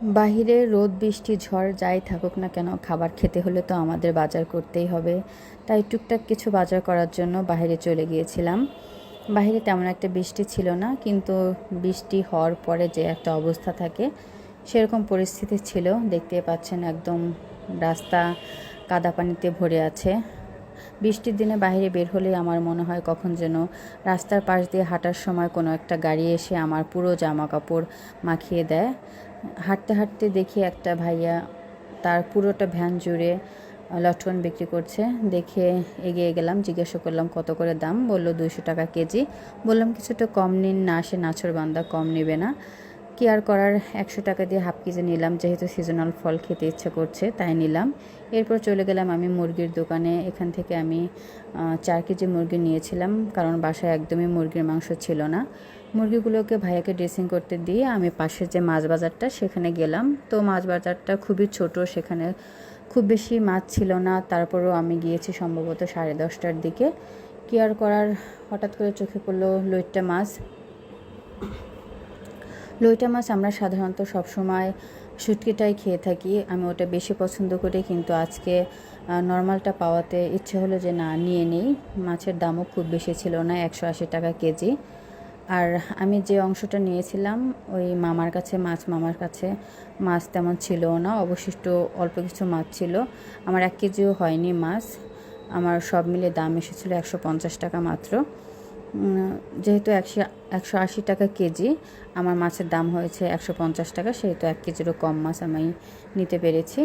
বাহিরে রোদ, বৃষ্টি, ঝড় যাই থাকুক না কেন, খাবার খেতে হলে তো আমাদের বাজার করতেই হবে। তাই টুকটাক কিছু বাজার করার জন্য বাইরে চলে গিয়েছিলাম। বাইরে তেমন একটা বৃষ্টি ছিল না, কিন্তু বৃষ্টি হওয়ার পরে যে একটা অবস্থা থাকে, সেরকম পরিস্থিতি ছিল। দেখতে পাচ্ছেন একদম রাস্তা কাদা পানিতে ভরে আছে। বৃষ্টির দিনে বাইরে বের হলে আমার মনে হয় কখন যেন রাস্তার পাশ দিয়ে হাঁটার সময় কোনো একটা গাড়ি এসে আমার পুরো জামা কাপড় মাখিয়ে দেয়। হাঁটতে হাঁটতে দেখি একটা ভাইয়া তার পুরোটা ভ্যান জুড়ে লটকন বিক্রি করছে। দেখে এগিয়ে গেলাম, জিজ্ঞাসা করলাম, কত করে দাম? বলল, দুইশো টাকা কেজি। বললাম, কিছুটা কম নিন না আসে নাচর বান্দা, কম নেবে না। কি আর করার, একশো টাকা দিয়ে হাফ কেজি নিলাম, যেহেতু সিজনাল ফল খেতে ইচ্ছে করছে, তাই নিলাম। এরপর চলে গেলাম আমি মুরগির দোকানে। এখান থেকে আমি চার কেজি মুরগি নিয়েছিলাম, কারণ বাসায় একদমই মুরগির মাংস ছিল না। মুরগিগুলোকে ভাইয়াকে ড্রেসিং করতে দিয়ে আমি পাশের যে মাছ বাজারটা, সেখানে গেলাম। তো মাছ বাজারটা খুবই ছোট, সেখানে খুব বেশি মাছ ছিল না। তারপরেও আমি গিয়েছি সম্ভবত সাড়ে দশটার দিকে। কেয়ার করার হঠাৎ করে চোখে পড়ল লইট্টা মাছ। লইটা মাছ আমরা সাধারণত সবসময় শুটকিটাই খেয়ে থাকি। আমি ওটা বেশি পছন্দ করি, কিন্তু আজকে নর্মালটা পাওয়াতে ইচ্ছে হলো যে না, নিয়ে নেই। মাছের দামও খুব বেশি ছিল না, একশো আশি টাকা কেজি। আর আমি যে অংশটা নিয়েছিলাম, ওই মামার কাছে, মাছ মামার কাছে, মাছ তেমন ছিল না, অবশিষ্ট অল্প কিছু মাছ ছিল। আমার এক কেজিও হয়নি মাছ, আমার সব মিলে দাম এসেছিল একশো পঞ্চাশ টাকা মাত্র। যেহেতু একশো একশো আশি টাকা কেজি, আমার মাছের দাম হয়েছে একশো পঞ্চাশ টাকা, সেহেতু এক কেজিরও কম মাছ আমি নিতে পেরেছি।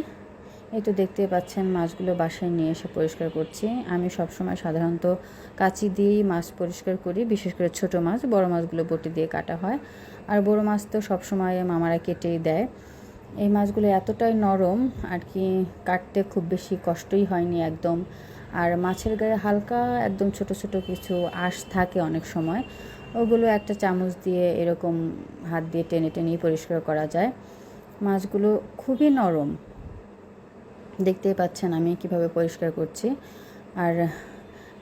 এই তো দেখতেই পাচ্ছেন, মাছগুলো বাসায় নিয়ে এসে পরিষ্কার করছি। আমি সবসময় সাধারণত কাঁচি দিয়েই মাছ পরিষ্কার করি, বিশেষ করে ছোট মাছ, বড় মাছগুলো বটি দিয়ে কাটা হয়। আর বড় মাছ তো সবসময় মামারা কেটেই দেয়। এই মাছগুলো এতটাই নরম, আর কি কাটতে খুব বেশি কষ্টই হয়নি একদম। আর মাছের গায়ে হালকা একদম ছোট ছোট কিছু আঁশ থাকে অনেক সময়। ওগুলো একটা চামচ দিয়ে এরকম হাত দিয়ে টেনে টেনেই পরিষ্কার করা যায়। মাছগুলো খুবই নরম। দেখতেই পাচ্ছেন আমি কীভাবে পরিষ্কার করছি। আর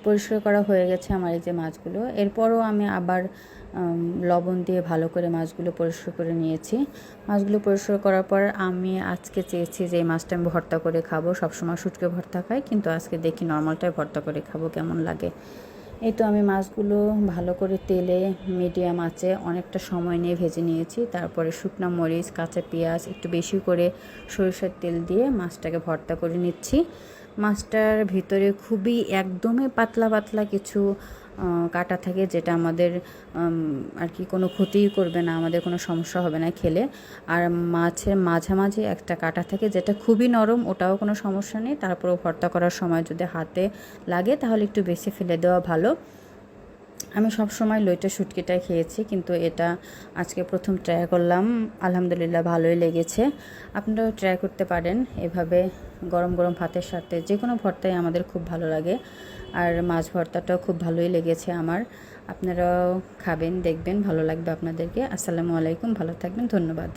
পরিষ্কার করা হয়ে গেছে আমার এই যে মাছগুলো। এরপরও আমি আবার লবণ দিয়ে ভালো করে মাছগুলো পরিষ্কার করে নিয়েছি। মাছগুলো পরিষ্কার করার পর আমি আজকে চেয়েছি যে এই মাছটা আমি ভর্তা করে খাব। সবসময় শুটকে ভর্তা খাই, কিন্তু আজকে দেখি নর্মালটাই ভর্তা করে খাব, কেমন লাগে। এই তো আমি মাছগুলো ভালো করে তেলে মিডিয়াম আঁচে অনেকটা সময় নিয়ে ভেজে নিয়েছি। তারপরে শুকনো মরিচ, কাঁচা পেঁয়াজ, একটু বেশি করে সরিষার তেল দিয়ে মাছটাকে ভর্তা করে নিচ্ছি। মাছটার ভিতরে খুবই একদমই পাতলা পাতলা কিছু কাটা থাকে যেটা আমাদের আর কি কোনো ক্ষতি করবে না, আমাদের কোনো সমস্যা হবে না খেলে। আর মাছের মাঝামাঝি একটা কাটা থাকে যেটা খুবই নরম, ওটাও কোনো সমস্যা নেই। তারপরেও ভর্তা করার সময় যদি হাতে লাগে তাহলে একটু বেশি ফেলে দেওয়া ভালো। আমি সব সময় লইটা শুটকিটাই খেয়েছি, কিন্তু এটা আজকে প্রথম ট্রাই করলাম। আলহামদুলিল্লাহ ভালোই লেগেছে। আপনারাও ট্রাই করতে পারেন এভাবে গরম গরম ভাতের সাথে। যে কোনো ভর্তাই আমাদের খুব ভালো লাগে। আর মাছ ভর্তাটাও খুব ভালোই লেগেছে আমার। আপনারাও খাবেন, দেখবেন, ভালো লাগবে আপনাদেরকে। আসসালামু আলাইকুম, ভালো থাকবেন, ধন্যবাদ।